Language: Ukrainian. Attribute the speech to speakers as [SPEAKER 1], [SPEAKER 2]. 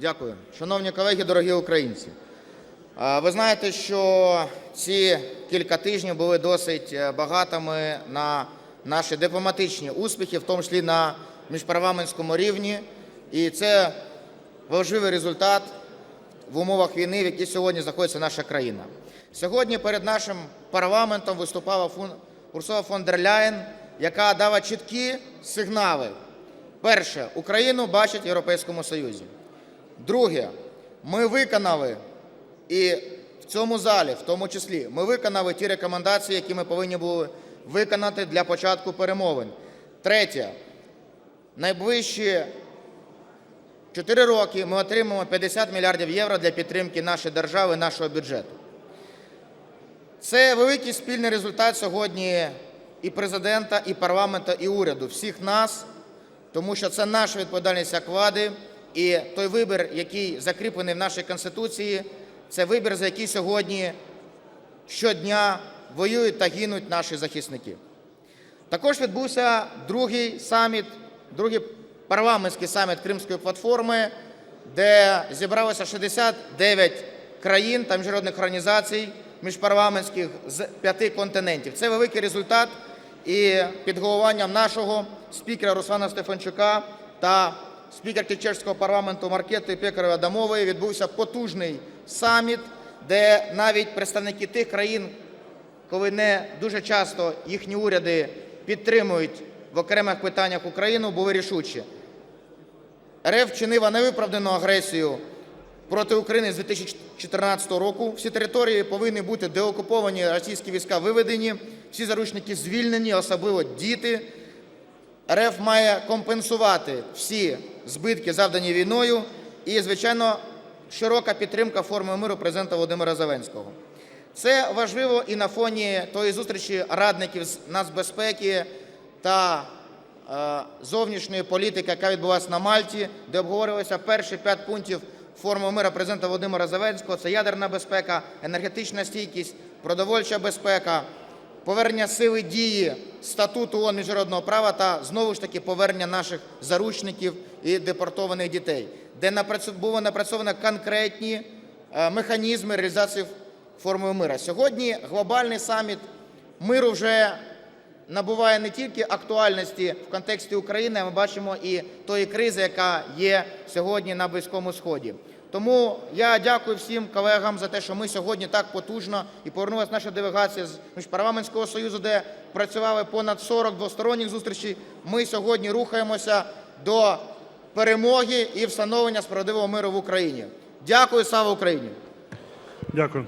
[SPEAKER 1] Дякую. Шановні колеги, дорогі українці, ви знаєте, що ці кілька тижнів були досить е, багатими на наші дипломатичні успіхи, в тому числі на міжпарламентському рівні. І це важливий результат в умовах війни, в якій сьогодні знаходиться наша країна. Сьогодні перед нашим парламентом виступала фон- Урсула фон дер Ляєн, яка дала чіткі сигнали. Перше, Україну бачать в Європейському Союзі. Друге, ми виконали і в цьому залі, в тому числі, ми виконали ті рекомендації, які ми повинні були виконати для початку перемовин. Третє, найближчі 4 роки ми отримаємо 50 мільярдів євро для підтримки нашої держави, нашого бюджету. Це великий спільний результат сьогодні і президента, і парламенту, і уряду, всіх нас, тому що це наша відповідальність як влади, і той вибір, який закріплений в нашій Конституції, це вибір, за який сьогодні щодня воюють та гинуть наші захисники. Також відбувся другий саміт, другий парламентський саміт Кримської платформи, де зібралося 69 країн та міжнародних організацій міжпарламентських з п'яти континентів. Це великий результат і під головуванням нашого спікера Руслана Стефанчука та спікерки чешського парламенту Маркети Пекарєва Адамової відбувся потужний саміт, де навіть представники тих країн, коли не дуже часто їхні уряди підтримують в окремих питаннях Україну, були рішучі. РФ вчинила невиправдану агресію проти України з 2014 року. Всі території повинні бути деокуповані, російські війська виведені, всі заручники звільнені, особливо діти. РФ має компенсувати всі збитки, завдані війною, і, звичайно, широка підтримка форми миру президента Володимира Зеленського. Це важливо і на фоні тої зустрічі радників з нацбезпеки та е, зовнішньої політики, яка відбулася на Мальті, де обговорювалися перші п'ять пунктів форми миру президента Володимира Зеленського. Це ядерна безпека, енергетична стійкість, продовольча безпека, повернення сили дії статуту ООН міжнародного права та знову ж таки повернення наших заручників і депортованих дітей, де було напрацьовано конкретні е, механізми реалізації формули миру. Сьогодні глобальний саміт миру вже набуває не тільки актуальності в контексті України, а ми бачимо і тої кризи, яка є сьогодні на Близькому Сході. Тому я дякую всім колегам за те, що ми сьогодні так потужно і повернулася наша делегація з міжпарламентського союзу, де працювали понад 40 двосторонніх зустрічей. Ми сьогодні рухаємося до перемоги і встановлення справедливого миру в Україні. Дякую, слава Україні!
[SPEAKER 2] Дякую.